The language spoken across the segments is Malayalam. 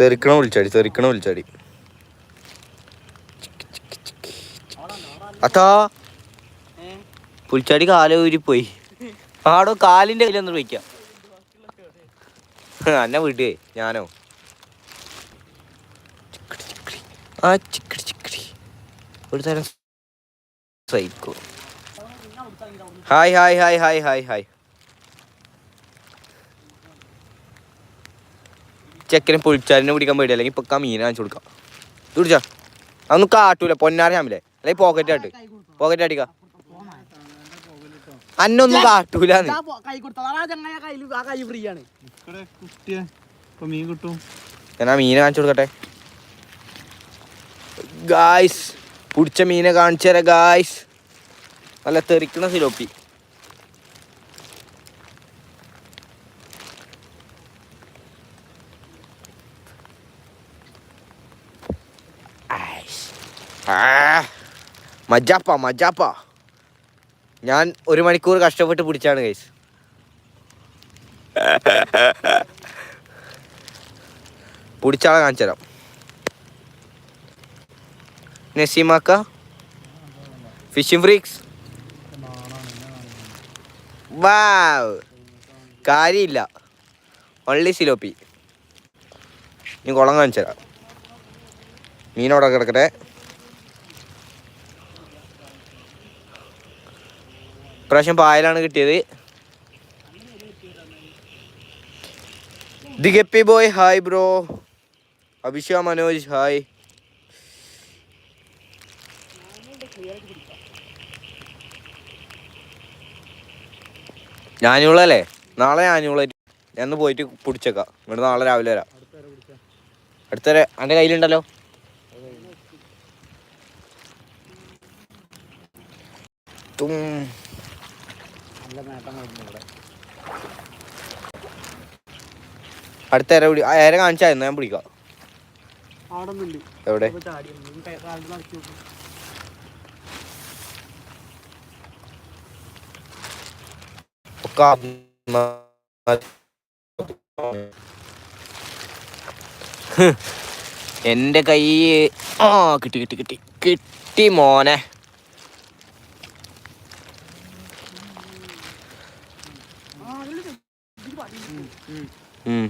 തെറിക്കണ വിളിച്ചാടി തെറിക്കണം വിളിച്ചാടി. അതാ പുളിച്ചാടി കാല ഊരിപ്പോയി. ആടോ കാലിന്റെ കയ്യിലൊന്ന് വയ്ക്കാം എന്നെ വിട്ടേ ഞാനോ. ആ ചിക്കടി ചിക്കടി. ഒരു തരം psycho. Hi hi hi hi hi hi. ചെക്കനെ പൊളിച്ചാലിനെ പിടിക്കാൻ പേടി അല്ലെങ്കിൽ ഇപ്പൊ മീനെ കാണിച്ചു കൊടുക്കാം. ഇത് പിടിച്ചാ അതൊന്നും കാട്ടൂല. പൊന്നാറിയാമില്ലേ അല്ലെങ്കിൽ പോക്കറ്റ് ആട്ട് പോക്കറ്റ് അടിക്ക. അന്നൊന്നും കാട്ടൂല മീൻ ഞാൻ ആ മീനെ കാണിച്ചു കൊടുക്കട്ടെ. ഗായ്സ് പിടിച്ച മീനെ കാണിച്ചു തരാം ഗായ്സ് നല്ല തെറിക്കണ സിലോപ്പി. മജാപ്പ മജാപ്പ. ഞാൻ ഒരു മണിക്കൂർ കഷ്ടപ്പെട്ട് പിടിച്ചാണ് ഗൈസ് പിടിച്ചാളെ കാണിച്ചു തരാം നസീമാക്ക ഫിഷിംഗ് ഫ്രീക്സ് വാവ്. കാര്യമില്ല. ഓൺലി സിലോപ്പി. നീ കുളം കാണിച്ചു തരാം മീനോടെ കിടക്കട്ടെ. ഇപ്രാവശ്യം പായലാണ് കിട്ടിയത്. ദിഗപ്പി boy hi bro. Abhisha Manoj hi. ഞാനുള്ളല്ലേ നാളെ ഞാനൂളായിട്ട് ഞാൻ പോയിട്ട് പിടിച്ചേക്കാം ഇവിടെ നാളെ രാവിലെ വരാം. അടുത്തര എന്റെ കയ്യിലുണ്ടല്ലോ. തും. നല്ല നേട്ടം ഇവിടെ. അടുത്ത ഇര പിടി ഇര കാണിച്ചായിരുന്നു ഞാൻ പിടിക്കാം. എവിടെ? എന്റെ കൈ ആ കിട്ടി കിട്ടി കിട്ടി. കിട്ടി മോനെ. ഉം.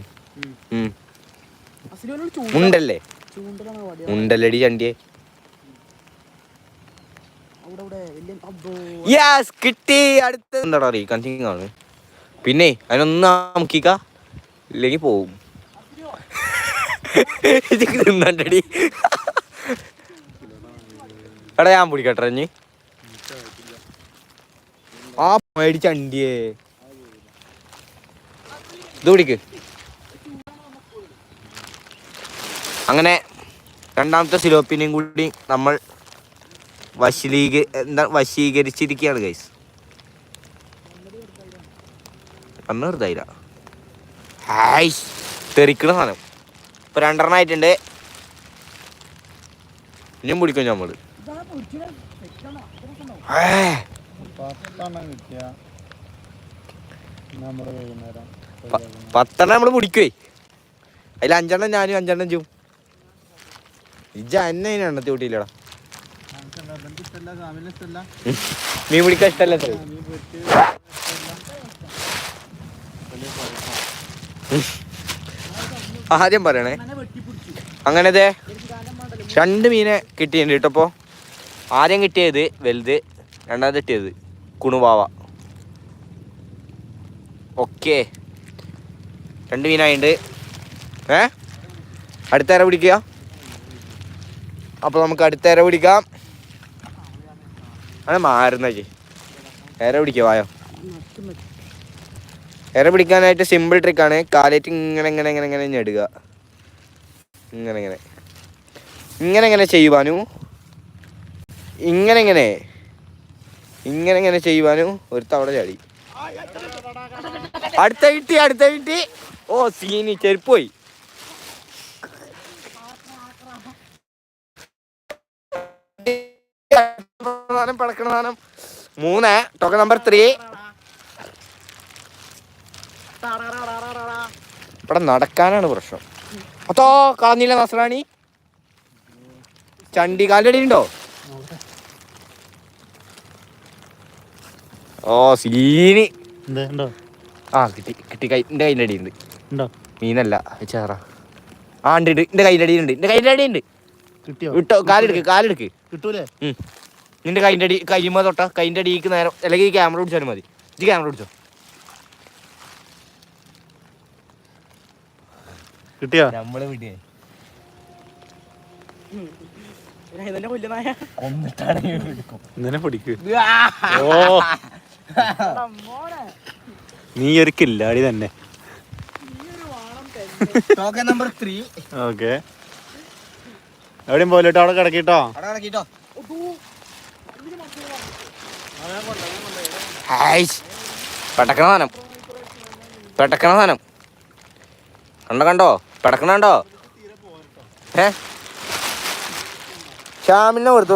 ഉണ്ടല്ലടി ചണ്ടിയെ. യെസ് കിട്ടി. അടുത്ത എന്താടാ കണ്ടിങ് ആണ് പിന്നെ അതിനൊന്നാ അമുക്കിക്ക. ഇല്ലെങ്കിൽ പോവും. തിന്നണ്ടടി. എടാ ഞാൻ പിടിക്കട്ടെ ആ മേടിച്ച അണ്ടിയേ ഇത് പിടിക്ക് അങ്ങനെ രണ്ടാമത്തെ സിലോപ്പിനെയും കൂടി നമ്മൾ വശീക എന്താ വശീകരിച്ചിരിക്കുകയാണ് ഗൈസ് അന്ന് വെറുതായില്ല. ഹായ്സ് തെറിക്കണ സാധനം. ഇപ്പൊ രണ്ടെണ്ണം ആയിട്ടുണ്ട്. ഇനിയും പിടിക്കും കിട്ടിയ. നമ്മുടെ വൈകുന്നേരം. പത്തെണ്ണം നമ്മൾ പിടിക്കുവേ. അതിൽ അഞ്ചെണ്ണം ഞാനും അഞ്ചെണ്ണം ചെയ്യും ഇജ എന്നെ എണ്ണത്തി കൂട്ടിയില്ലടാ. മീൻ പിടിക്കാൻ ഇഷ്ടല്ല ആദ്യം പറയണേ. അങ്ങനെ വെട്ടിപ്പിടിച്ചു അങ്ങനെ ദേ എനിക്ക് കാലം വേണ്ടല്ലോ രണ്ട് മീനെ കിട്ടിയിട്ടുണ്ട് കേട്ടോ അപ്പോൾ ആദ്യം കിട്ടിയത് വലുത് രണ്ടാമത് കിട്ടിയത് കുണുവാവ. ഓക്കെ രണ്ട് മീനായുണ്ട് ഏ? അടുത്ത ഇര പിടിക്കുക. അപ്പോൾ നമുക്ക് അടുത്ത ഇര പിടിക്കാം. അങ്ങനെ മാറുന്നേ ഇര പിടിക്കുക വായോ. ഇര പിടിക്കാനായിട്ട് സിമ്പിൾ ട്രിക്കാണ് കാലേറ്റ് ഇങ്ങനെ ഇങ്ങനെ ഇങ്ങനെ ഇങ്ങനെ ഞെടുക. ഇങ്ങനെ ഇങ്ങനെ. ഇങ്ങനെ ഇങ്ങനെ ചെയ്യുവാനു ഇങ്ങനെ ഇങ്ങനെ. ഇങ്ങനെ ഇങ്ങനെ ചെയ്യുവാനു ഒരു തവണ ചാടി. അടുത്ത കിട്ടി അടുത്ത കിട്ടി. ഓ സീനി ചെരുപ്പ് പോയി സാധനം പടക്കണ സാധനം. മൂന്ന് ടോക്കൺ നമ്പർ ത്രീ. ഇവിടെ നടക്കാനാണ് പ്രശ്നം. അതോ കളഞ്ഞില്ല നസ്രാണി ചണ്ടി കാലടിയുണ്ടോ ഓ സീനി. ആ കിട്ടി കിട്ടി കൈ എന്റെ കയ്യിന്റെ അടിയുണ്ട് ഉണ്ടോ? മീനല്ല ചേറ. ആ ഉണ്ട് ഉണ്ട്. എന്റെ കയ്യിന്റെ അടിയുണ്ട് എന്റെ കയ്യിന്റെ അടിയുണ്ട് കിട്ടിയോ? വിട്ടോ കാലെടുക്ക് കാലെടുക്ക്. കിട്ടൂലേ? നിന്റെ കൈന്റെ അടി കയ്യുമ്പോ തൊട്ട. കൈന്റെ അടിക്ക് നേരം അല്ലെങ്കിൽ ഈ ക്യാമറ പിടിച്ചാലും മതി. ഇത് ക്യാമറ പിടിച്ചോ? കിട്ടിയോ? നമ്മൾ വിടിയേ. നീ ഒരു കില്ലാടി തന്നെ. ടോക്കൺ നമ്പർ ത്രീ ഓക്കെ എവിടെയും പോലെട്ടോ അവിടെ കിടക്കിട്ടോ? അവിടെ പെട്ടക്കണ സാധനം. പെട്ടക്കണ സാധനം. കണ്ടോ കണ്ടോ? പെടക്കണ കണ്ടോ? ഏ ശ്യാമിനെ വെറുതെ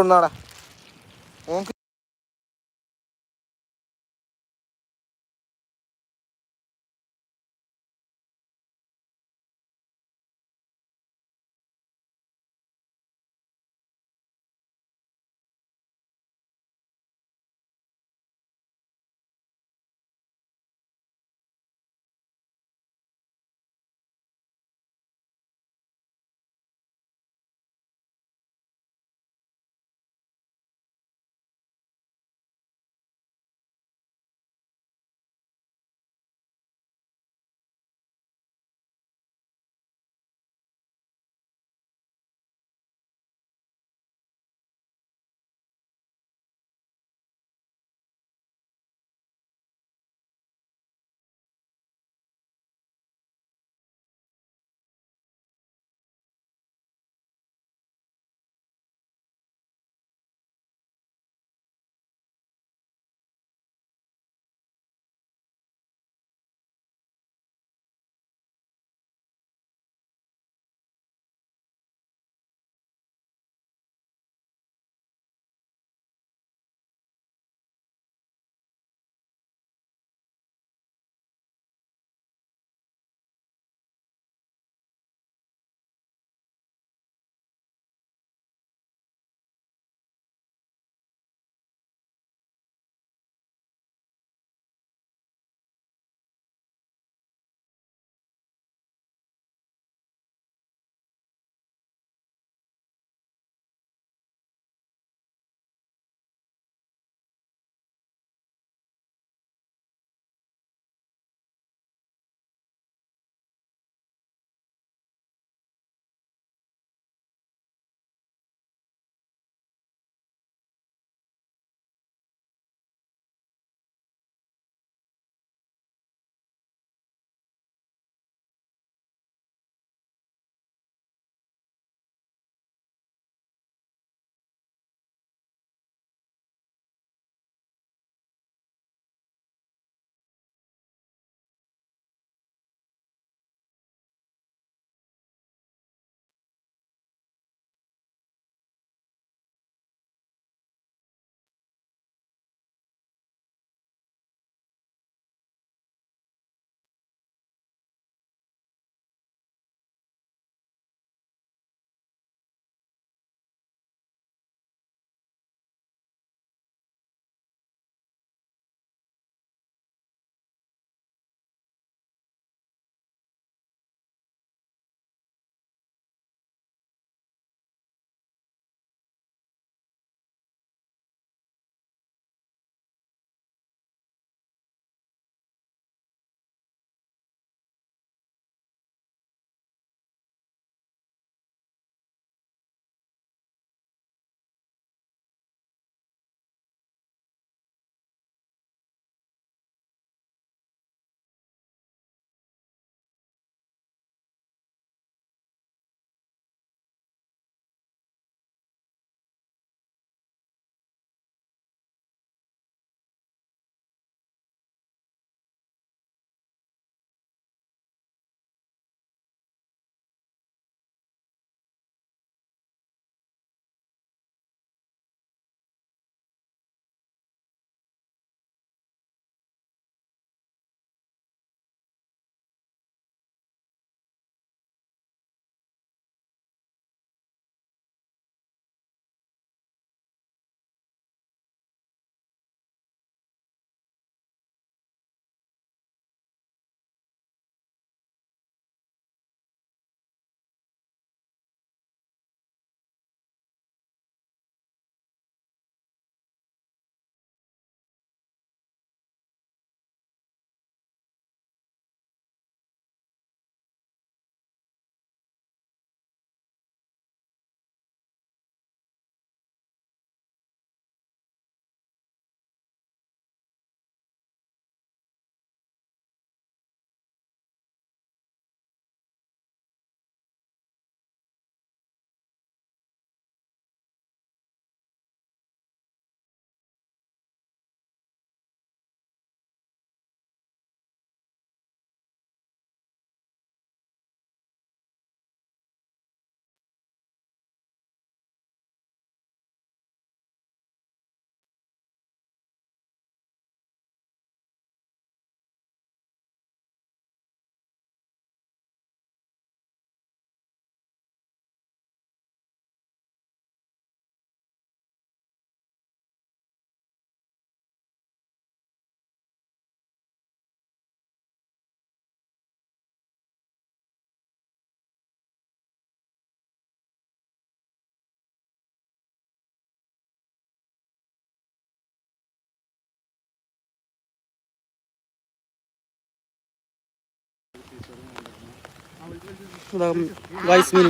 ഗൈസ് മീൻ.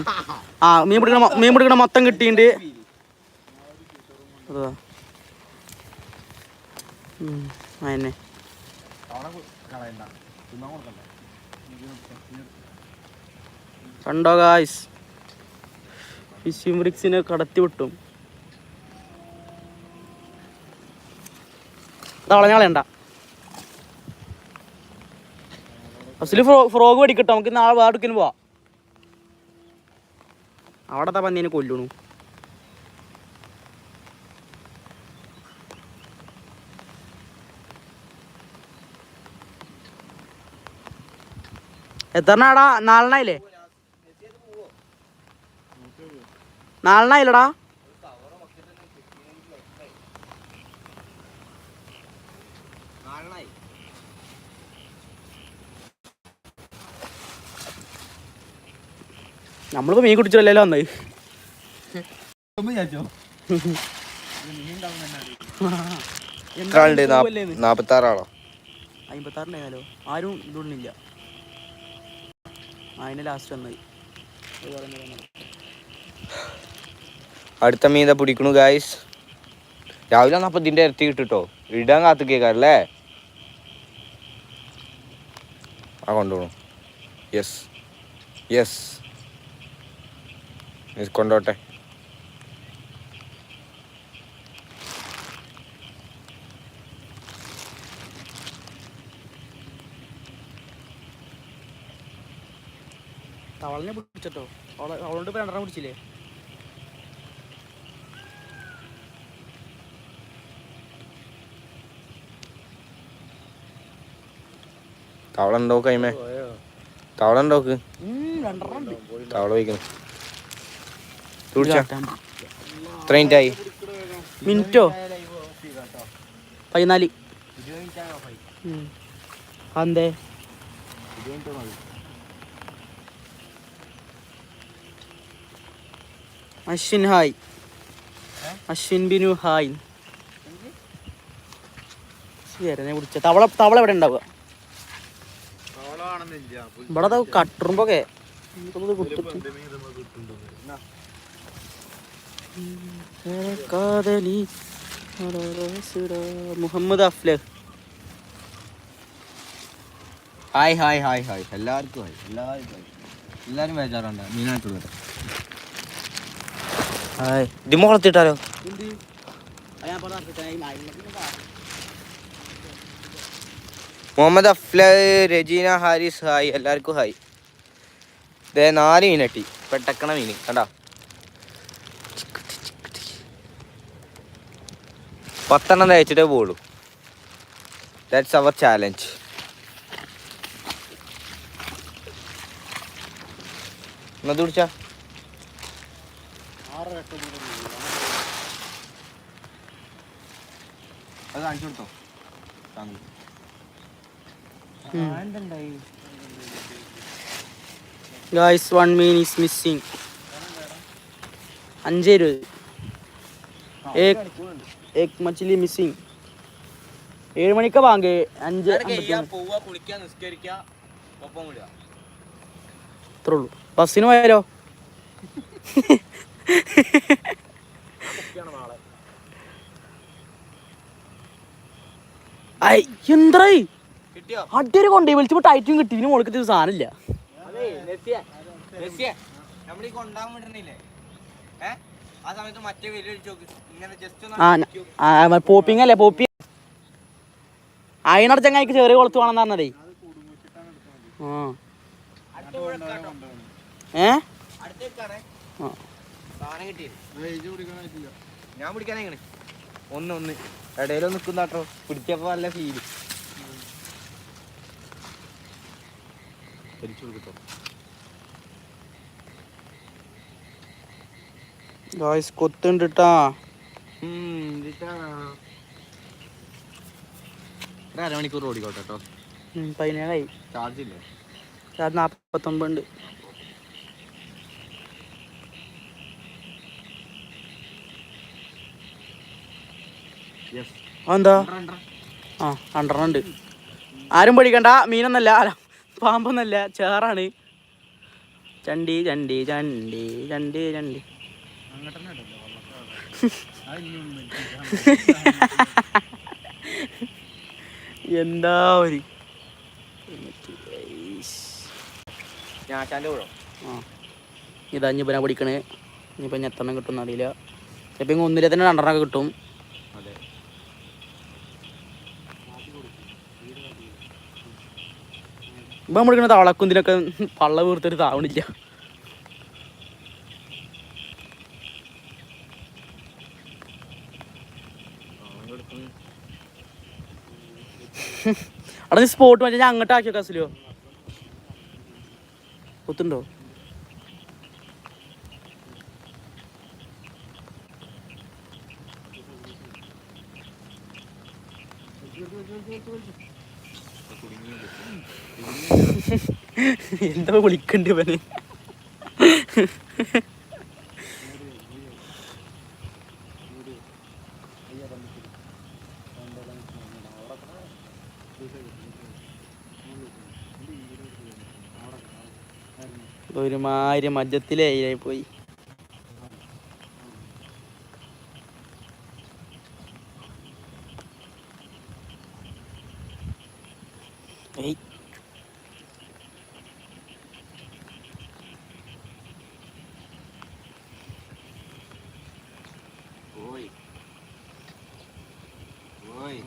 ആ മീൻ പിടിക്കണ മീൻ പിടിക്കണ മൊത്തം കിട്ടിയിട്ടുണ്ട് അതാ. അതന്നെ കണ്ടോ ഗായ്സ് ഫിഷിംഗ് ബ്രിക്സിനെ കടത്തി വിട്ടും. തളഞ്ഞാളേണ്ട ഫ്രോ ഫ്രോഗ് പഠിക്കട്ടോ നമുക്ക് നാളെ വേറെടുക്കിന് പോവാം. അവിടെ പന്നീനെ കൊല്ലണു. എത്രണ്ണാടാ? നാലെണ്ണായില്ലേ? നാലെണ്ണായില്ലടാ? നമ്മളിപ്പോ മീൻ കുടിച്ചല്ലോ വന്നത് നാപ്പത്തി ആറാളോ അമ്പത്താറിനായാലോ ആരും ഇതൊന്നില്ല അതിന്റെ ലാസ്റ്റ് വന്നത്. അടുത്ത മീൻ പിടിക്കണു ഗായ്സ് രാവിലെ വന്നപ്പോ ഇതിന്റെ ഇരട്ടി കിട്ടിട്ടോ. ഇടാൻ കാത്തു കേക്കാറല്ലേ ആ കൊണ്ടുപോകണം യെസ് യെസ് കൊണ്ടോട്ടെ തവളനെ പിടിച്ചിട്ടോ? അവളെ അവളോണ്ട് ഇപ്പൊ രണ്ടെണ്ണം പിടിച്ചില്ലേ? തവള ഉണ്ടോ കൈമേ? തവള ഉണ്ടോക്ക് തവള വയ്ക്കണം തുടിച്ച എത്ര മിനിറ്റ് ആയി. മിനിറ്റോ? പതിനാല്. അതെ അശ്വിൻ ഹായ്. അശ്വിൻ ബിനു ഹായ്. വരനെ പിടിച്ച തവള തവള എവിടെ ഉണ്ടാവുക? ഇവിടെ കട്ടുറുമ്പൊക്കെ. കാതലി. Muhammad Aflah. Hi hi hi hi. എല്ലാവർക്കും ഹായ്. എല്ലാവർക്കും ഹായ്. എല്ലാവരും ബേജാറുണ്ട്. മീനായിട്ടുള്ളത് ഹായ്. ഇത് മുളത്തിട്ടാലോ മുഹമ്മദ് അഫ്ല രജീന ഹാരിസ് ഹായ്. എല്ലാവർക്കും ഹായ്. ദേ നാല് മീനട്ടി പെട്ടക്കണ മീൻ. കണ്ടാ? പത്തെണ്ണം തയ്ച്ചിട്ടേ പോളൂ ദാറ്റ്സ് അവർ ചാലഞ്ച് എന്നത് പിടിച്ച. അത് കാണിച്ചു കൊടുത്തോ? താങ്കൾ guys one meen is missing അഞ്ചേ ഇരുപത്. ഏക് മച്ചിലി മിസ്സിങ് ഏഴ് മണിക്ക് വാങ്ങ് അഞ്ച് അത്രേ ഉള്ളൂ. ബസ്സിന് പോയാലോ? എന്തായി അടിയൊരു കൊണ്ടേ വിളിച്ചപ്പോ ടൈറ്റും കിട്ടി. ഇതിന് മുളക്കത്തെ നമ്മൾ ഈ കൊണ്ടാൻ വിടണില്ലേ ഏ? ആ പോപ്പിങ് അല്ലേ പോപ്പി അയിനട ചങ്ങായിക്ക് ചെറിയ കൊളുത്ത് വേണം പറഞ്ഞതേ. ഏ? ഞാൻ ഒന്ന് ഒന്ന്. ഇടയിലോ നിൽക്കുന്ന കേട്ടോ പിടിച്ചപ്പോ നല്ല ഫീൽ ഗായ്സ് കൊത്തുണ്ട് ട്ടാ അരമണിക്കൂർ ഓടിക്കോട്ടെ കേട്ടോ പതിനേഴായി. ചാർജ് ഇല്ലേ? ചാർജ് യെസ് എന്താ ആ രണ്ടെണ്ണം ഉണ്ട് ആരും പേടിക്കണ്ട. മീനൊന്നല്ല. അല്ല പാമ്പൊന്നല്ല. ചേറാണ്. ചണ്ടി ചണ്ടി ചണ്ടി ചണ്ടി ചണ്ടി. എന്താ ഒരു ഇതാ ഇനി ഞാൻ പഠിക്കണേ ഇനിയിപ്പോൾ ഞാൻ എത്രണ്ണം കിട്ടുമെന്ന് അറിയില്ല. ചിലപ്പോൾ ഇങ്ങനെ ഒന്നിലെ തന്നെ രണ്ടെണ്ണമൊക്കെ കിട്ടും. ഇപ്പം നമ്മളിങ്ങനെ തവളക്കുന്തിനൊക്കെ പള്ള വീർത്തൊരു താവണില്ല. അവിടെ നീ സ്പോട്ട് മറ്റേ ഞാൻ അങ്ങോട്ട് ആക്കിയോ കസിലോ ഒത്തുണ്ടോ എന്താ വിളിക്കണ്ട് ഇവന്? ഒരുമാതിരി മജ്ജത്തിലേ പോയി ഏയ് പോയി പോയി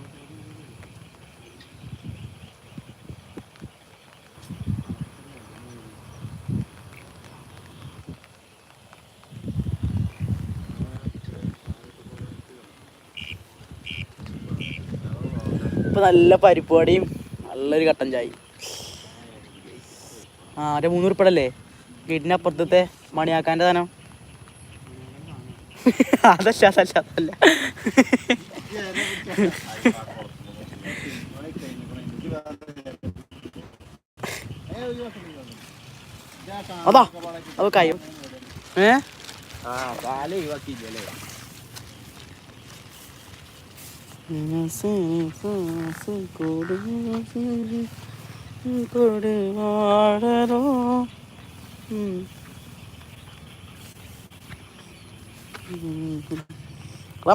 ഇപ്പൊ നല്ല പരിപ്പാടിയും നല്ലൊരു കട്ടൻ ചായ ആ അതെ മൂന്നൂറ് പടല്ലേ വീടിന്റെ അപ്പുറത്തെ മണിയാക്കാന്റെ ധനം അതല്ല അതല്ല അതല്ല. അതാ അത് കഴിയും ഏ? ആ കാൽ ഒഴിവാക്കിയില്ലേ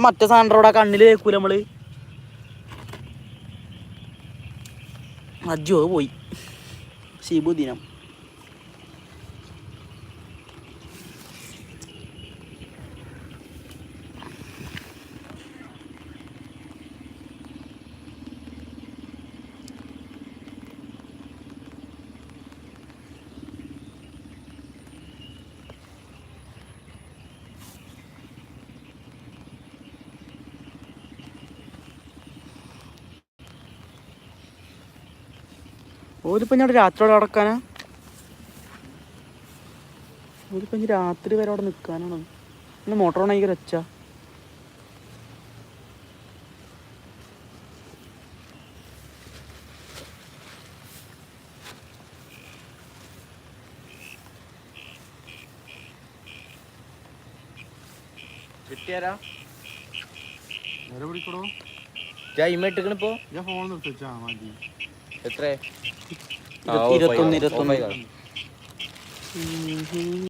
മറ്റേ സാധനോടെ കണ്ണിൽ കേൾക്കൂല നമ്മൾ. അജ്ജോ പോയി. ഷിബു ഓരിപ്പോ ഞാൻ രാത്രി അവിടെ അടക്കാനാ ഓരിപ്പോ ഇനി രാത്രി വരെ അവിടെ നിൽക്കാനാണ് ഇന്ന് മോട്ടോർ ഭയങ്കര ആയി വെച്ചാ കിട്ടിയാരാ? നേരെ പിടിക്കടോ ജൈമ ഇട്ടിക്കണിപ്പോ ഞാൻ ഫോൺ നിർത്തിച്ചാ മതി. എത്ര ഇരുപത്തൊന്ന് ഇരുപത്തൊന്ന്.